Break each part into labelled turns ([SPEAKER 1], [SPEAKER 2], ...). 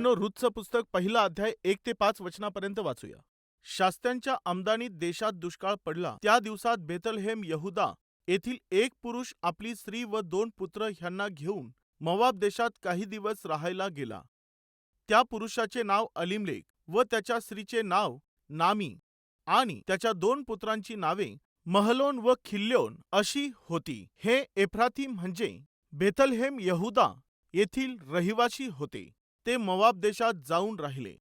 [SPEAKER 1] रूथचं पुस्तक पहिला अध्याय एक ते पाच वचनापर्यंत वाचूया. शास्त्यांच्या आमदानीत देशात दुष्काळ पडला त्या दिवसात बेतलहेम यहुदा येथील एक पुरुष आपली स्त्री व दोन पुत्र ह्यांना घेऊन मवाब देशात काही दिवस राहायला गेला. त्या पुरुषाचे नाव अलिमलेक व त्याच्या स्त्रीचे नाव नामी आणि त्याच्या दोन पुत्रांची नावे महलोन व खिल्योन अशी होती. हे एफ्राती म्हणजे बेथलहेम यहुदा येथील रहिवासी होते. ते मवाब देशात जाऊन राहिले.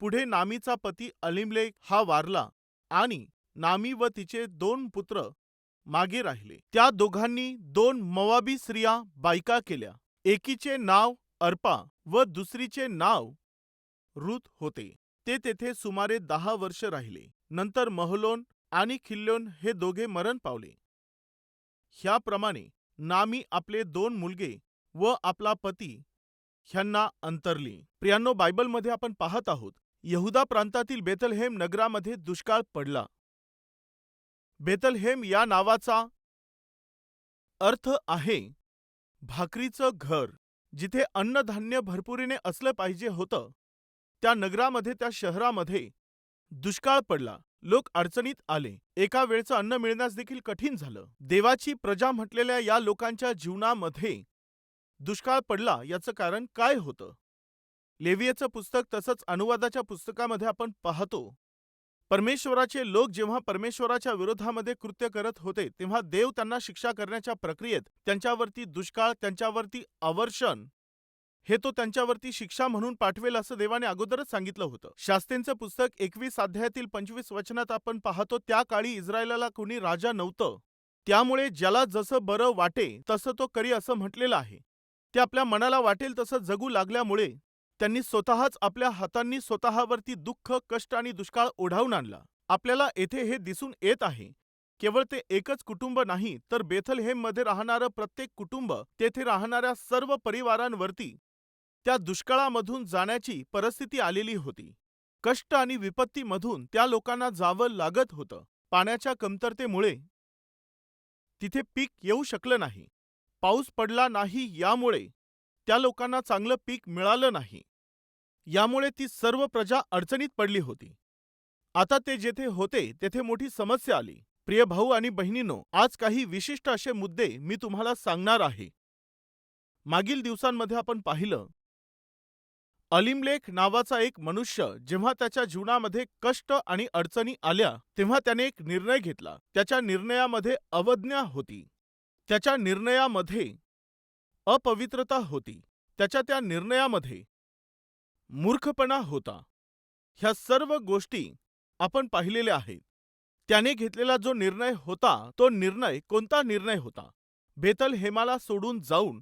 [SPEAKER 1] पुढे नामीचा पती अलिमलेक हा वारला आणि नामी व तिचे दोन पुत्र मागे राहिले. त्या दोघांनी दोन मवाबी स्त्रिया बायका केल्या. एकीचे नाव अर्पा व दुसरीचे नाव रुत होते. ते तेथे सुमारे दहा वर्ष राहिले. नंतर महलोन आणि खिल्लोन हे दोघे मरण पावले. ह्याप्रमाणे नामी आपले दोन मुलगे व आपला पती ह्यांना अंतरली. प्रियांनो बायबलमध्ये आपण पाहत आहोत यहुदा प्रांतातील बेतलहेम नगरामध्ये दुष्काळ पडला. बेतलहेम या नावाचा अर्थ आहे भाकरीचं घर जिथे अन्नधान्य भरपुरीने असलं पाहिजे होतं. त्या नगरामध्ये त्या शहरामध्ये दुष्काळ पडला. लोक अडचणीत आले. एका वेळचं अन्न मिळण्यास देखील कठीण झालं. देवाची प्रजा म्हटलेल्या या लोकांच्या जीवनामध्ये दुष्काळ पडला याचं कारण काय होतं? लेवियचं पुस्तक तसंच अनुवादाच्या पुस्तकामध्ये आपण पाहतो. परमेश्वराचे लोक जेव्हा परमेश्वराच्या विरोधामध्ये कृत्य करत होते तेव्हा देव त्यांना शिक्षा करण्याच्या प्रक्रियेत त्यांच्यावरती दुष्काळ त्यांच्यावरती अवर्षण हे तो त्यांच्यावरती शिक्षा म्हणून पाठवेल असं देवाने अगोदरच सांगितलं होतं. शास्त्रींचं पुस्तक एकवीस अध्यायातील पंचवीस वचनात आपण पाहतो त्या काळी इस्रायलाला कोणी राजा नव्हतं. त्यामुळे ज्याला जसं बरं वाटे तसं तो करी असं म्हटलेलं आहे. ते आपल्या मनाला वाटेल तसं जगू लागल्यामुळे त्यांनी स्वतःच आपल्या हातांनी स्वतःवरती दुःख कष्ट आणि दुष्काळ ओढावून आणला. आपल्याला येथे हे दिसून येत आहे. केवळ ते एकच कुटुंब नाही तर बेथलहेममध्ये राहणारं प्रत्येक कुटुंब तेथे राहणाऱ्या सर्व परिवारांवरती त्या दुष्काळामधून जाण्याची परिस्थिती आलेली होती. कष्ट आणि विपत्तीमधून त्या लोकांना जावं लागत होतं. पाण्याच्या कमतरतेमुळे तिथे पीक येऊ शकलं नाही. पाऊस पडला नाही यामुळे त्या लोकांना चांगलं पीक मिळालं नाही. यामुळे ती सर्व प्रजा अडचणीत पडली होती. आता ते जेथे होते तेथे मोठी समस्या आली. प्रिय भाऊ आणि बहिणींनो आज काही विशिष्ट असे मुद्दे मी तुम्हाला सांगणार आहे. मागील दिवसांमध्ये आपण पाहिलं अलिमलेख नावाचा एक मनुष्य जेव्हा त्याच्या जीवनामध्ये कष्ट आणि अडचणी आल्या तेव्हा त्याने एक निर्णय घेतला. त्याच्या निर्णयामध्ये अवज्ञा होती. त्याच्या निर्णयामध्ये अपवित्रता होती. त्याच्या त्या निर्णयामध्ये मूर्खपणा होता. ह्या सर्व गोष्टी आपण पाहिलेल्या आहेत. त्याने घेतलेला जो निर्णय होता तो निर्णय कोणता निर्णय होता? बेतल हेमाला सोडून जाऊन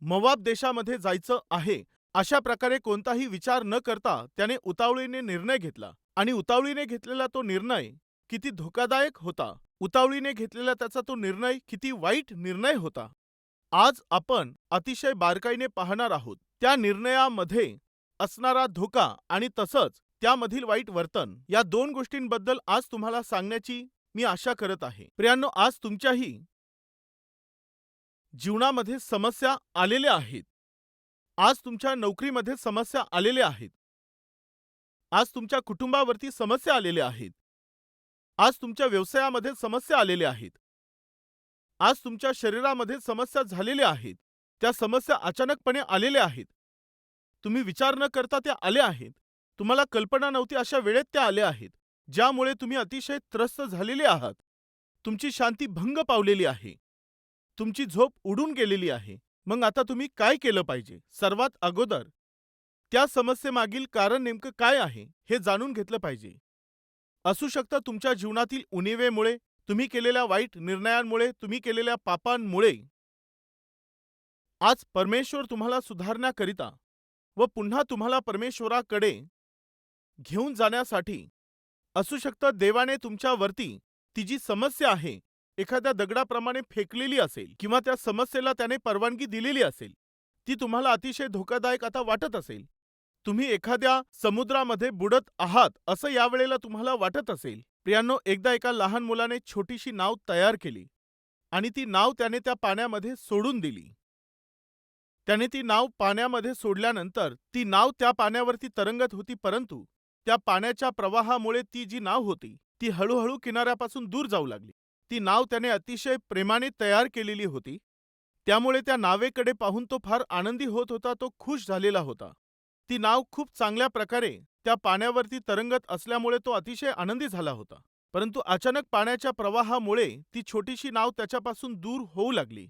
[SPEAKER 1] मवाब देशामध्ये जायचं आहे अशा प्रकारे कोणताही विचार न करता त्याने उतावळीने निर्णय घेतला. आणि उतावळीने घेतलेला तो निर्णय किती धोकादायक होता. उतावळीने घेतलेला त्याचा तो निर्णय किती वाईट निर्णय होता. आज आपण अतिशय बारकाईने पाहणार आहोत. त्या निर्णयामध्ये असणारा धोका आणि तसंच त्यामधील वाईट वर्तन या दोन गोष्टींबद्दल आज तुम्हाला सांगण्याची मी आशा करत आहे. प्रियांनो आज तुमच्याही जीवनामध्ये समस्या आलेल्या आहेत. आज तुमच्या नोकरीमध्ये समस्या आलेल्या आहेत. आज तुमच्या कुटुंबावरती समस्या आलेल्या आहेत. आज तुमच्या व्यवसायामध्ये समस्या आलेल्या आहेत. आज तुमच्या शरीरामध्ये समस्या झालेल्या आहेत. त्या समस्या अचानकपणे आलेल्या आहेत. तुम्ही विचार न करता त्या आल्या आहेत. तुम्हाला कल्पना नव्हती अशा वेळेत त्या आल्या आहेत. ज्यामुळे तुम्ही अतिशय त्रस्त झालेले आहात. तुमची शांती भंग पावलेली आहे. तुमची झोप उडून गेलेली आहे. मग आता तुम्ही काय केलं पाहिजे? सर्वात अगोदर त्या समस्येमागील कारण नेमकं काय आहे हे जाणून घेतलं पाहिजे. असू शकतं तुमच्या जीवनातील उणिवेमुळे तुम्ही केलेल्या वाईट निर्णयांमुळे तुम्ही केलेल्या पापांमुळे. आज परमेश्वर तुम्हाला सुधारण्याकरिता व पुन्हा तुम्हाला परमेश्वराकडे घेऊन जाण्यासाठी असू शकतं देवाने तुमच्यावरती ती जी समस्या आहे एखाद्या दगडाप्रमाणे फेकलेली असेल किंवा त्या समस्येला त्याने परवानगी दिलेली असेल ती तुम्हाला अतिशय धोकादायक आता वाटत असेल. तुम्ही एखाद्या समुद्रामध्ये बुडत आहात असं यावेळेला तुम्हाला वाटत असेल. प्रियांनो एकदा एका लहान मुलाने छोटीशी नाव तयार केली आणि ती नाव त्याने त्या पाण्यामध्ये सोडून दिली. त्याने ती नाव पाण्यामध्ये सोडल्यानंतर ती नाव त्या पाण्यावरती तरंगत होती परंतु त्या पाण्याच्या प्रवाहामुळे ती जी नाव होती ती हळूहळू किनाऱ्यापासून दूर जाऊ लागली. ती नाव त्याने अतिशय प्रेमाने तयार केलेली होती. त्यामुळे त्या नावेकडे पाहून तो फार आनंदी होत होता तो खुश झालेला होता. ती नाव खूप चांगल्या प्रकारे त्या पाण्यावरती तरंगत असल्यामुळे तो अतिशय आनंदी झाला होता. परंतु अचानक पाण्याच्या प्रवाहामुळे ती छोटीशी नाव त्याच्यापासून दूर होऊ लागली.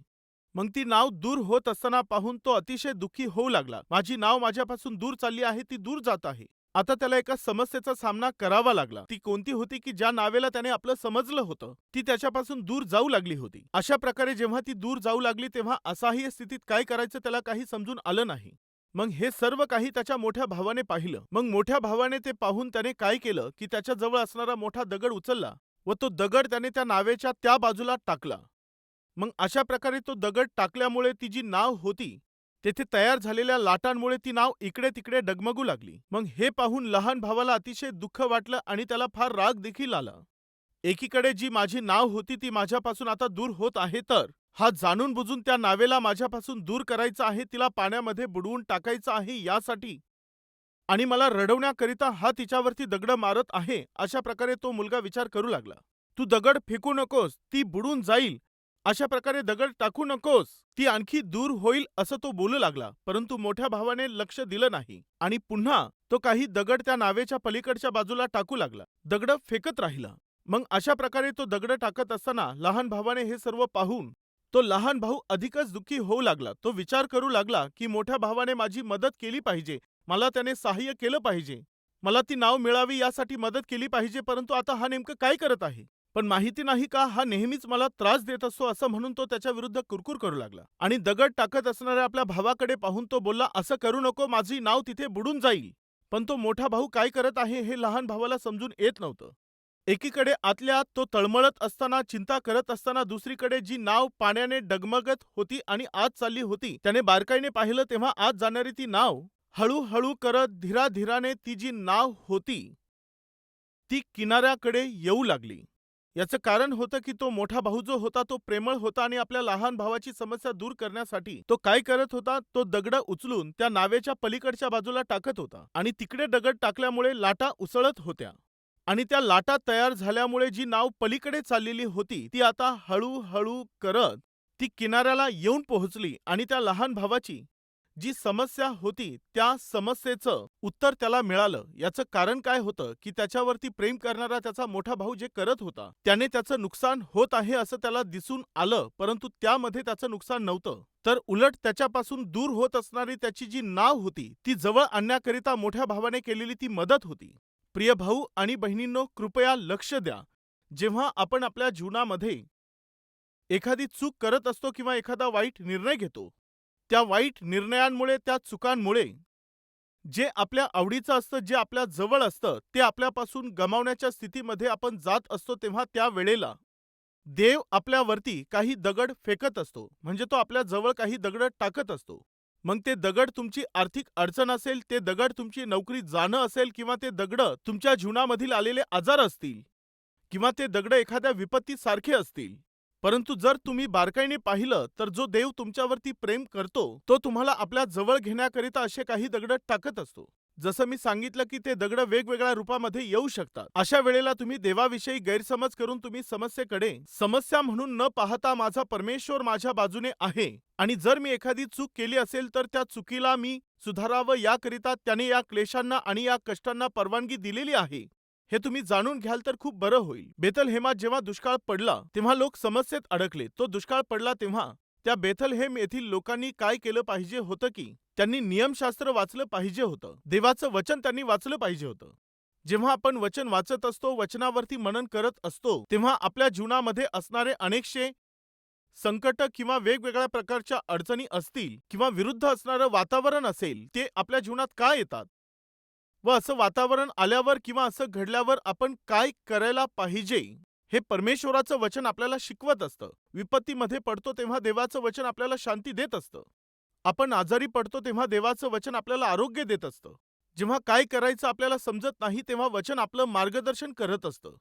[SPEAKER 1] मग ती नाव दूर होत असताना पाहून तो अतिशय दुःखी होऊ लागला. माझी नाव माझ्यापासून दूर चालली आहे ती दूर जात आहे. आता त्याला एका समस्येचा सामना करावा लागला. ती कोणती होती की ज्या नावेला त्याने आपलं समजलं होतं ती त्याच्यापासून दूर जाऊ लागली होती. अशा प्रकारे जेव्हा ती दूर जाऊ लागली तेव्हा असहाय्य स्थितीत काय करायचं त्याला काही समजून आलं नाही. मग हे सर्व काही त्याच्या मोठ्या भावाने पाहिलं. मग मोठ्या भावाने ते पाहून त्याने काय केलं की त्याच्याजवळ असणारा मोठा दगड उचलला व तो दगड त्याने त्या नावेच्या त्या बाजूला टाकला. मग अशा प्रकारे तो दगड टाकल्यामुळे ती जी नाव होती तेथे तयार झालेल्या लाटांमुळे ती नाव इकडे तिकडे डगमगू लागली. मग हे पाहून लहान भावाला अतिशय दुःख वाटलं आणि त्याला फार राग देखील आला. एकीकडे जी माझी नाव होती ती माझ्यापासून आता दूर होत आहे तर? हा जाणून बुजून त्या नावेला माझ्यापासून दूर करायचा आहे तिला पाण्यामध्ये बुडवून टाकायचं आहे यासाठी. आणि मला रडवण्याकरिता हा तिच्यावरती दगड मारत आहे अशा प्रकारे तो मुलगा विचार करू लागला. तू दगड फेकू नकोस ती बुडून जाईल. अशा प्रकारे दगड टाकू नकोस ती आणखी दूर होईल असं तो बोलू लागला. परंतु मोठ्या भावाने लक्ष दिलं नाही. आणि पुन्हा तो काही दगड त्या नावेच्या पलीकडच्या बाजूला टाकू लागला. दगड फेकत राहिला. मग अशा प्रकारे तो दगड टाकत असताना लहान भावाने हे सर्व पाहून तो लहान भाऊ अधिकच दुःखी होऊ लागला. तो विचार करू लागला की मोठ्या भावाने माझी मदत केली पाहिजे. मला त्याने सहाय्य केलं पाहिजे. मला ती नाव मिळावी यासाठी मदत केली पाहिजे परंतु आता हा नेमकं काय करत आहे? पण माहिती नाही का हा नेहमीच मला त्रास देत असतो असं म्हणून तो त्याच्या विरुद्ध कुरकुर करू लागला. आणि दगड टाकत असणाऱ्या आपल्या भावाकडे पाहून तो बोलला असं करू नको माझी नाव तिथे बुडून जाईल. पण तो मोठा भाऊ काय करत आहे हे लहान भावाला समजून येत नव्हतं. एकीकडे आतल्या आत तो तळमळत असताना चिंता करत असताना दुसरीकडे जी नाव पाण्याने डगमगत होती आणि आत चालली होती त्याने बारकाईने पाहिलं तेव्हा आत जाणारी ती नाव. हळूहळू करत धीराधीराने ती जी नाव होती ती किनाऱ्याकडे येऊ लागली. याचं कारण होतं की तो मोठा भाऊ जो होता तो प्रेमळ होता आणि आपल्या लहान भावाची समस्या दूर करण्यासाठी तो काय करत होता तो दगड उचलून त्या नावेच्या पलीकडच्या बाजूला टाकत होता आणि तिकडे दगड टाकल्यामुळे लाटा उसळत होत्या. आणि त्या लाटा तयार झाल्यामुळे जी नाव पलीकडे चाललेली होती ती आता हळूहळू करत ती किनाऱ्याला येऊन पोहोचली आणि त्या लहान भावाची जी समस्या होती त्या समस्येचं उत्तर त्याला मिळालं. याचं कारण काय होतं की त्याच्यावरती प्रेम करणारा त्याचा मोठा भाऊ जे करत होता त्याने त्याचं नुकसान होत आहे असं त्याला दिसून आलं परंतु त्यामध्ये त्याचं नुकसान नव्हतं. तर उलट त्याच्यापासून दूर होत असणारी त्याची जी नाव होती ती जवळ आणण्याकरिता मोठ्या भावाने केलेली ती मदत होती. प्रिय भाऊ आणि बहिणींनो कृपया लक्ष द्या. जेव्हा आपण आपल्या जीवनामध्ये एखादी चूक करत असतो किंवा एखादा वाईट निर्णय घेतो त्या वाईट निर्णयांमुळे त्या चुकांमुळे जे आपल्या आवडीचं असतं जे आपल्या जवळ असतं ते आपल्यापासून गमावण्याच्या स्थितीमध्ये आपण जात असतो तेव्हा त्या वेळेला देव आपल्यावरती काही दगड फेकत असतो. म्हणजे तो आपल्या जवळ काही दगड टाकत असतो. मग ते दगड तुमची आर्थिक अडचण असेल ते दगड तुमची नोकरी जाणं असेल किंवा ते दगड तुमच्या जीवनामधील आलेले आजार असतील किंवा ते दगड एखाद्या विपत्तीसारखे असतील. परंतु जर तुम्ही बारकाईने पाहिलं तर जो देव तुमच्यावरती प्रेम करतो तो तुम्हाला आपल्या जवळ घेण्याकरिता असे काही दगड टाकत असतो. जसं मी सांगितलं की ते दगड वेगवेगळ्या रूपामध्ये येऊ शकतात. अशा वेळेला तुम्ही देवाविषयी गैरसमज करून तुम्ही समस्येकडे समस्या म्हणून न पाहता माझा परमेश्वर माझ्या बाजूने आहे आणि जर मी एखादी चूक केली असेल तर त्या चुकीला मी सुधारावं याकरिता त्याने या क्लेशांना आणि या कष्टांना परवानगी दिलेली आहे. हे तुम्ही जाणून घ्याल तर खूप बरं होईल. बेथलहेमात जेव्हा दुष्काळ पडला तेव्हा लोक समस्येत अडकले. तो दुष्काळ पडला तेव्हा त्या बेथलहेम येथील लोकांनी काय केलं पाहिजे होतं की त्यांनी नियमशास्त्र वाचलं पाहिजे होतं. देवाचं वचन त्यांनी वाचलं पाहिजे होतं. जेव्हा आपण वचन वाचत असतो वचनावरती मनन करत असतो तेव्हा आपल्या जीवनामध्ये असणारे अनेकशे संकट किंवा वेगवेगळ्या प्रकारच्या अडचणी असतील किंवा विरुद्ध असणारं वातावरण असेल ते आपल्या जीवनात का येतात? व असं वातावरण आल्यावर किंवा असं घडल्यावर आपण काय करायला पाहिजे? हे परमेश्वराचं वचन आपल्याला शिकवत असतं. विपत्तीमध्ये पडतो तेव्हा देवाचं वचन आपल्याला शांती देत असतं. आपण आजारी पडतो तेव्हा देवाचं वचन आपल्याला आरोग्य देत असतं. जेव्हा काय करायचं आपल्याला समजत नाही तेव्हा वचन आपलं मार्गदर्शन करत असतं.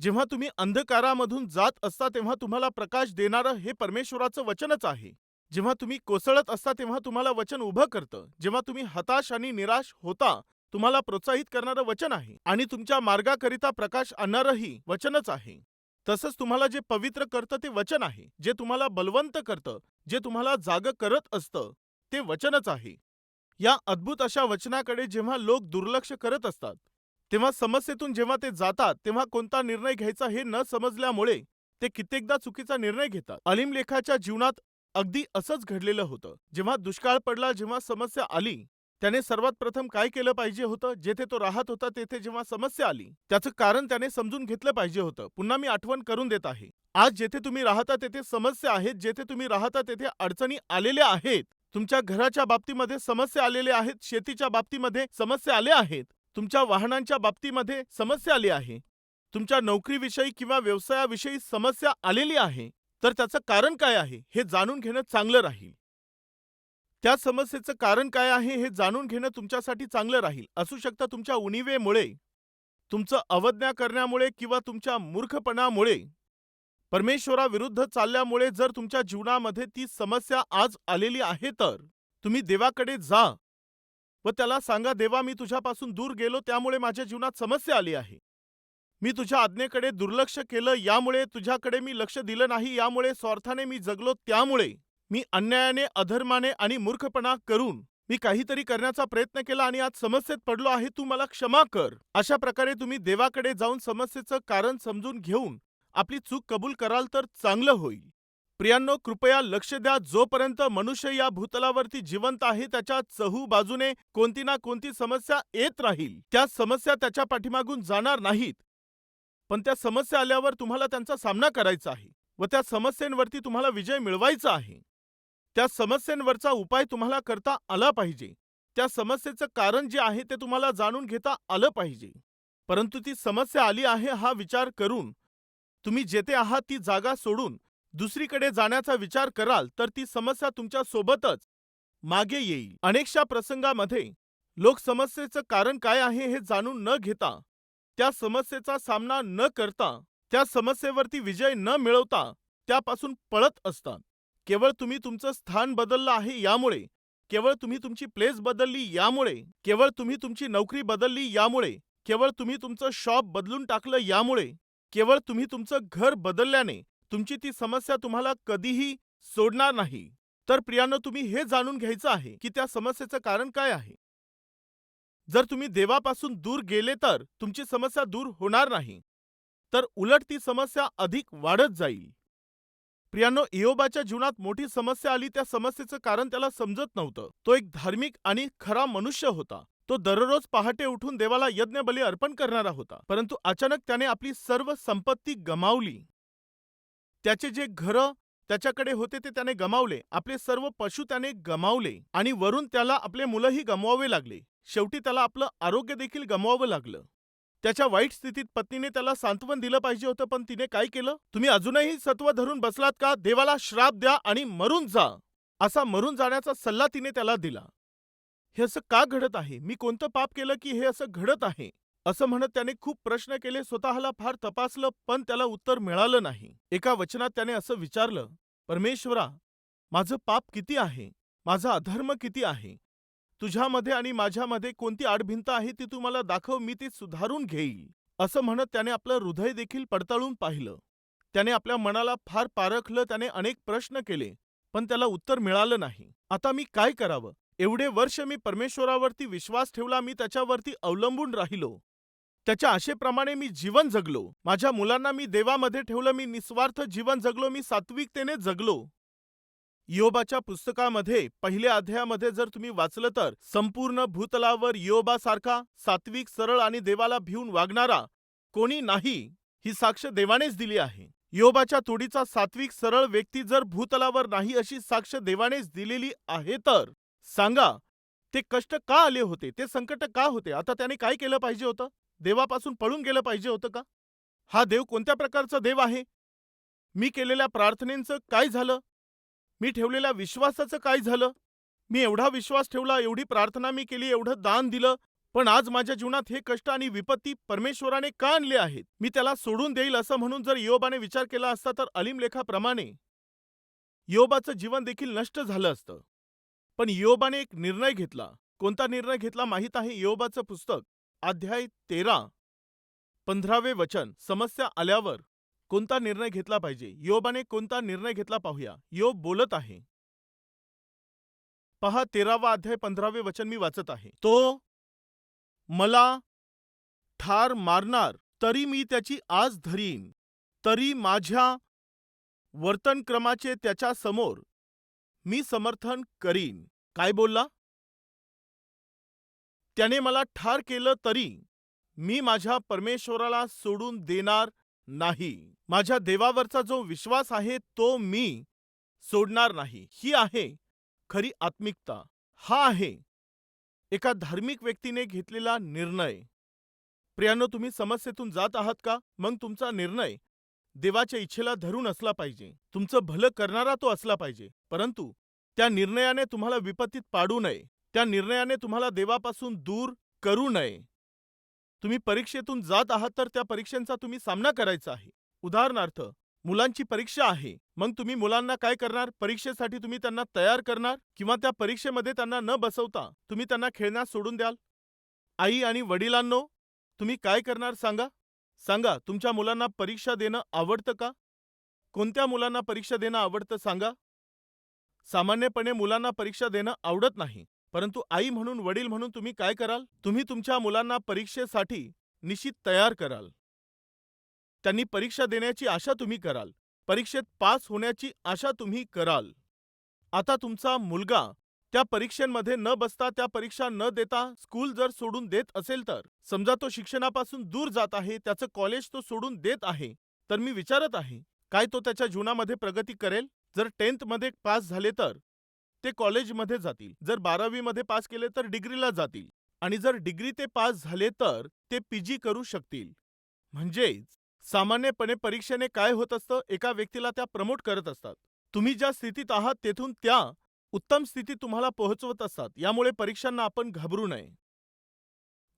[SPEAKER 1] जेव्हा तुम्ही अंधकारामधून जात असता तेव्हा तुम्हाला प्रकाश देणारं हे परमेश्वराचं वचनच आहे. जेव्हा तुम्ही कोसळत असता तेव्हा तुम्हाला वचन उभं करतं. जेव्हा तुम्ही हताश आणि निराश होता तुम्हाला प्रोत्साहित करणारं वचन आहे. आणि तुमच्या मार्गाकरिता प्रकाश आणणारंही वचनच आहे. तसंच तुम्हाला जे पवित्र करतं ते वचन आहे. जे तुम्हाला बलवंत करतं जे तुम्हाला जाग करत असतं. ते वचनच आहे. या अद्भुत अशा वचनाकडे जेव्हा लोक दुर्लक्ष करत असतात तेव्हा समस्येतून जेव्हा ते जातात तेव्हा कोणता निर्णय घ्यायचा हे न समजल्यामुळे ते कित्येकदा चुकीचा निर्णय घेतात. अलिमलेखाच्या जीवनात अगदी असंच घडलेलं होतं. जेव्हा दुष्काळ पडला जेव्हा समस्या आली त्याने सर्वात प्रथम काय केलं पाहिजे होतं? जेथे तो राहत होता तेथे जेव्हा समस्या आली त्याचं कारण त्याने समजून घेतलं पाहिजे होतं. पुन्हा मी आठवण करून देत आहे. आज जेथे तुम्ही राहता तेथे समस्या आहेत जेथे तुम्ही राहता तेथे अडचणी आलेल्या आहेत तुमच्या घराच्या बाबतीमध्ये समस्या आलेल्या आहेत शेतीच्या बाबतीमध्ये समस्या आल्या आहेत तुमच्या वाहनांच्या बाबतीमध्ये समस्या आली आहे तुमच्या नोकरीविषयी किंवा व्यवसायाविषयी समस्या आलेली आहे तर त्याचं कारण काय आहे हे जाणून घेणं चांगलं राहील. त्या समस्येचं कारण काय आहे हे जाणून घेणं तुमच्यासाठी चांगलं राहील. असू शकतं तुमच्या उणिवेमुळे तुमचं अवज्ञा करण्यामुळे किंवा तुमच्या मूर्खपणामुळे परमेश्वराविरुद्ध चालल्यामुळे जर तुमच्या जीवनामध्ये ती समस्या आज आलेली आहे तर तुम्ही देवाकडे जा व त्याला सांगा देवा मी तुझ्यापासून दूर गेलो त्यामुळे माझ्या जीवनात समस्या आली आहे. मी तुझ्या आज्ञेकडे दुर्लक्ष केलं यामुळे तुझ्याकडे मी लक्ष दिलं नाही यामुळे स्वार्थाने मी जगलो त्यामुळे मी अन्यायाने अधर्माने आणि मूर्खपणा करून मी काहीतरी करण्याचा प्रयत्न केला आणि आज समस्येत पडलो आहे तू मला क्षमा कर. अशा प्रकारे तुम्ही देवाकडे जाऊन समस्येचं कारण समजून घेऊन आपली चूक कबूल कराल तर चांगलं होईल. प्रियांनो कृपया लक्ष द्या जोपर्यंत मनुष्य या भूतलावरती जिवंत आहे त्याच्या चहू बाजूने कोणती ना कोणती समस्या येत राहील. त्या समस्या त्याच्या पाठीमागून जाणार नाहीत. पण त्या समस्या आल्यावर तुम्हाला त्यांचा सामना करायचा आहे व त्या समस्येंवरती तुम्हाला विजय मिळवायचा आहे. त्या समस्येंवरचा उपाय तुम्हाला करता आला पाहिजे. त्या समस्येचं कारण जे आहे ते तुम्हाला जाणून घेता आलं पाहिजे. परंतु ती समस्या आली आहे हा विचार करून तुम्ही जेथे आहात ती जागा सोडून दुसरीकडे जाण्याचा विचार कराल तर ती समस्या तुमच्या सोबतच मागे येईल. अनेकशा प्रसंगामध्ये लोक समस्येचं कारण काय आहे हे जाणून न घेता त्या समस्येचा सामना न करता त्या समस्येवरती विजय न मिळवता त्यापासून पळत असतात. केवळ तुम्ही तुमचं स्थान बदललं आहे यामुळे केवळ तुम्ही तुमची प्लेस बदलली यामुळे केवळ तुम्ही तुमची नोकरी बदलली यामुळे केवळ तुम्ही तुमचं शॉप बदलून टाकलं यामुळे केवळ तुम्ही तुमचं घर बदलल्याने तुमची ती समस्या तुम्हाला कधीही सोडणार नाही. तर प्रियानं तुम्ही हे जाणून घ्यायचं आहे की त्या समस्येचं कारण काय आहे? जर तुम्ही देवापासून दूर गेले तर तुमची समस्या दूर होणार नाही. तर उलट ती समस्या अधिक वाढत जाईल. प्रियानो इयोबाच्या जीवनात मोठी समस्या आली त्या समस्येचं कारण त्याला समजत नव्हतं. तो एक धार्मिक आणि खरा मनुष्य होता. तो दररोज पहाटे उठून देवाला यज्ञबली अर्पण करणारा होता. परंतु अचानक त्याने आपली सर्व संपत्ती गमावली. त्याचे जे घर त्याच्याकडे होते ते त्याने गमावले. आपले सर्व पशु त्याने गमावले आणि वरून त्याला आपले मुलंही गमवावे लागले. शेवटी त्याला आपलं आरोग्य देखील गमवावं लागलं. त्याच्या वाईट स्थितीत पत्नीने त्याला सांत्वन दिलं पाहिजे होतं पण तिने काय केलं? तुम्ही अजूनही सत्व धरून बसलात का? देवाला श्राप द्या आणि मरून जा. असा मरून जाण्याचा सल्ला तिने त्याला दिला. हे असं का घडत आहे? मी कोणतं पाप केलं की हे असं घडत आहे? असं म्हणत त्याने खूप प्रश्न केले स्वतःला फार तपासलं पण त्याला उत्तर मिळालं नाही. एका वचनात त्याने असं विचारलं परमेश्वरा माझं पाप किती आहे? माझा अधर्म किती आहे? तुझ्यामध्ये आणि माझ्यामध्ये कोणती आडभिंत आहे ती तू मला दाखव मी ती सुधारून घेईल. असं म्हणत त्याने आपलं हृदय देखील पडताळून पाहिलं. त्याने आपल्या मनाला फार पारखलं त्याने अनेक प्रश्न केले पण त्याला उत्तर मिळालं नाही. आता मी काय करावं? एवढे वर्ष मी परमेश्वरावरती विश्वास ठेवला मी त्याच्यावरती अवलंबून राहिलो. त्याच्या आशेप्रमाणे मी जीवन जगलो. माझ्या मुलांना मी देवामध्ये ठेवलं मी निस्वार्थ जीवन जगलो मी सात्विकतेने जगलो. योबाच्या पुस्तकामध्ये पहिल्या अध्यायामध्ये जर तुम्ही वाचलं तर संपूर्ण भूतलावर योबासारखा सात्विक सरळ आणि देवाला भिवून वागणारा कोणी नाही ही साक्ष देवानेच दिली आहे. योबाच्या तोडीचा सात्विक सरळ व्यक्ती जर भूतलावर नाही अशी साक्ष देवानेच दिलेली आहे तर सांगा ते कष्ट का आले होते? ते संकट का होते? आता त्याने काय केलं पाहिजे होतं? देवापासून पळून गेलं पाहिजे होतं का? हा देव कोणत्या प्रकारचा देव आहे? मी केलेल्या प्रार्थनेचं काय झालं? मी ठेवलेल्या विश्वासाचं काय झालं? मी एवढा विश्वास ठेवला एवढी प्रार्थना मी केली एवढं दान दिलं पण आज माझ्या जीवनात हे कष्ट आणि विपत्ती परमेश्वराने का आणले आहेत? मी त्याला सोडून देईल असं म्हणून जर योबाने विचार केला असता तर अलिमलेखाप्रमाणे योबाचं जीवन देखील नष्ट झालं असतं. पण योबाने एक निर्णय घेतला. कोणता निर्णय घेतला माहीत आहे योबाचं पुस्तक? अध्याय तेरा. पंधरावे वचन. समस्या आल्यावर कोणता निर्णय घेतला पाहिजे? योबाने कोणता निर्णय घेतला पाहूया. योब बोलत आहे. पहा तेरावा अध्याय पंधरावे वचन मी वाचत आहे. तो मला ठार मारणार तरी मी त्याची आज धरीन तरी माझ्या वर्तनक्रमाचे त्याच्यासमोर मी समर्थन करीन. काय बोलला? त्याने मला ठार केलं तरी मी माझ्या परमेश्वराला सोडून देणार नाही. माझ्या देवावरचा जो विश्वास आहे तो मी सोडणार नाही. ही आहे खरी आत्मिकता. हा आहे एका धार्मिक व्यक्तीने घेतलेला निर्णय. प्रियानो तुम्ही समस्येतून जात आहात का? मग तुमचा निर्णय देवाच्या इच्छेला धरून असला पाहिजे. तुमचं भलं करणारा तो असला पाहिजे. परंतु त्या निर्णयाने तुम्हाला विपत्तीत पाडू नये. त्या निर्णयाने तुम्हाला देवापासून दूर करू नये. तुम्ही परीक्षेतून जात आहात तर त्या परीक्षांचा तुम्ही सामना करायचा आहे. उदाहरणार्थ मुलांची परीक्षा आहे. मग तुम्ही मुलांना काय करणार? परीक्षेसाठी तुम्ही त्यांना तयार करणार? किंवा त्या परीक्षेमध्ये त्यांना न बसवता तुम्ही त्यांना खेळण्यास सोडून द्याल? आई आणि वडिलांनो तुम्ही काय करणार सांगा? सांगा तुमच्या मुलांना परीक्षा देणं आवडतं का? कोणत्या मुलांना परीक्षा देणं आवडतं सांगा? सामान्यपणे मुलांना परीक्षा देणं आवडत नाही परंतु आई म्हणून वडील म्हणून तुम्ही काय कराल? तुम्ही तुमच्या मुलांना परीक्षेसाठी निश्चित तयार कराल. त्यांनी परीक्षा देण्याची आशा तुम्ही कराल. परीक्षेत पास होण्याची आशा तुम्ही कराल. आता तुमचा मुलगा त्या परीक्षांमध्ये न बसता त्या परीक्षा न देता स्कूल जर सोडून देत असेल तर? समजा तो शिक्षणापासून दूर जात आहे त्याचं कॉलेज तो सोडून देत आहे तर मी विचारत आहे काय तो त्याच्या जीवनामध्ये प्रगती करेल? जर टेन्थमध्ये पास झाले तर? ते कॉलेजमध्ये जातील. जर बारावीमध्ये पास केले तर डिग्रीला जातील. आणि जर डिग्री ते पास झाले तर ते पी जी करू शकतील. म्हणजेच सामान्यपणे परीक्षेने काय होत असतं? एका व्यक्तीला त्या प्रमोट करत असतात. तुम्ही ज्या स्थितीत आहात तेथून त्या उत्तम स्थितीत तुम्हाला पोहोचवत असतात. यामुळे परीक्षांना आपण घाबरू नये.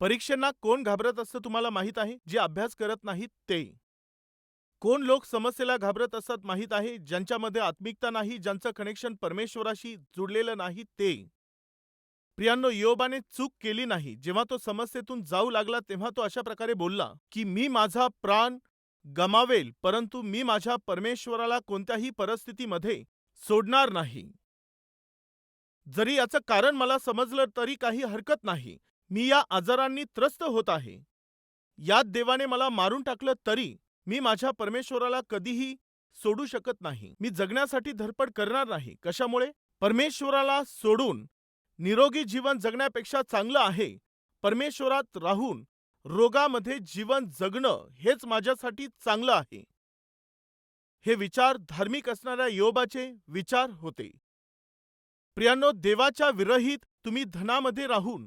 [SPEAKER 1] परीक्षांना कोण घाबरत असतं तुम्हाला माहीत आहे? जे अभ्यास करत नाहीत ते. कोण लोक समस्येला घाबरत असतात माहीत आहे? ज्यांच्यामध्ये आत्मिकता नाही ज्यांचं कनेक्शन परमेश्वराशी जुडलेलं नाही ते. प्रियांनो योबाने चूक केली नाही. जेव्हा तो समस्येतून जाऊ लागला तेव्हा तो अशा प्रकारे बोलला की मी माझा प्राण गमावेल परंतु मी माझ्या परमेश्वराला कोणत्याही परिस्थितीमध्ये सोडणार नाही. जरी याचं कारण मला समजलं तरी काही हरकत नाही. मी या आजारांनी त्रस्त होत आहे. यात देवाने मला मारून टाकलं तरी मी माझ्या परमेश्वराला कधीही सोडू शकत नाही. मी जगण्यासाठी धडपड करणार नाही. कशामुळे? परमेश्वराला सोडून निरोगी जीवन जगण्यापेक्षा चांगलं आहे. परमेश्वरात राहून रोगामध्ये जीवन जगणं हेच माझ्यासाठी चांगलं आहे. हे विचार धार्मिक असणाऱ्या योबाचे विचार होते. प्रियांनो देवाच्या विरहित तुम्ही धनामध्ये राहून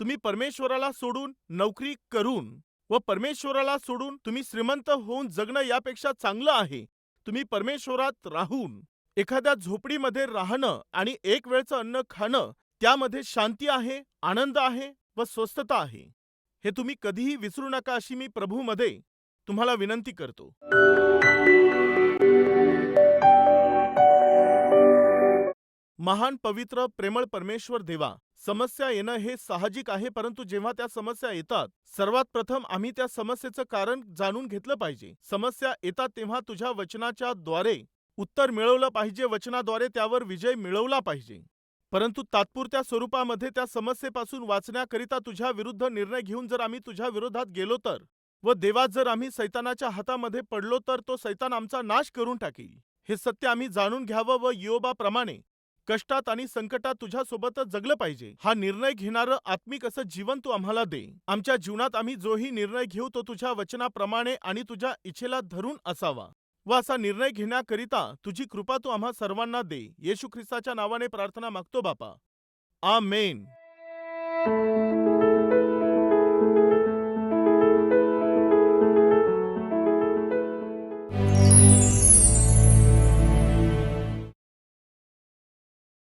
[SPEAKER 1] तुम्ही परमेश्वराला सोडून नोकरी करून व परमेश्वराला सोडून तुम्ही श्रीमंत होऊन जगणं यापेक्षा चांगलं आहे. तुम्ही परमेश्वरात राहून एखाद्या झोपडीमध्ये राहणं आणि एक वेळचं अन्न खाणं त्यामध्ये शांती आहे आनंद आहे व स्वस्थता आहे. हे तुम्ही कधीही विसरू नका अशी मी प्रभूमध्ये तुम्हाला विनंती करतो. महान पवित्र प्रेमळ परमेश्वर देवा समस्या येणं हे साहजिक आहे परंतु जेव्हा त्या समस्या येतात सर्वात प्रथम आम्ही त्या समस्येचं कारण जाणून घेतलं पाहिजे. समस्या येतात तेव्हा तुझ्या वचनाच्या द्वारे उत्तर मिळवलं पाहिजे वचनाद्वारे त्यावर विजय मिळवला पाहिजे. परंतु तात्पुरत्या स्वरूपामध्ये त्या समस्येपासून वाचण्याकरिता तुझ्या विरुद्ध निर्णय घेऊन जर आम्ही तुझ्या विरोधात गेलो तर व देवात जर आम्ही सैतानाच्या हातामध्ये पडलो तर तो सैतान आमचा नाश करून टाकेल. हे सत्य आम्ही जाणून घ्यावं व योबाप्रमाणे कष्टात आणि संकटात तुझ्यासोबतच जगलं पाहिजे. हा निर्णय घेणारं आत्मिक असं जीवन तू आम्हाला दे. आमच्या जीवनात आम्ही जोही निर्णय घेऊ तो तुझ्या वचनाप्रमाणे आणि तुझ्या इच्छेला धरून असावा. व असा निर्णय घेण्याकरिता तुझी कृपा तू आम्हा सर्वांना दे. येशू ख्रिस्ताच्या नावाने प्रार्थना मागतो बापा. आ मेन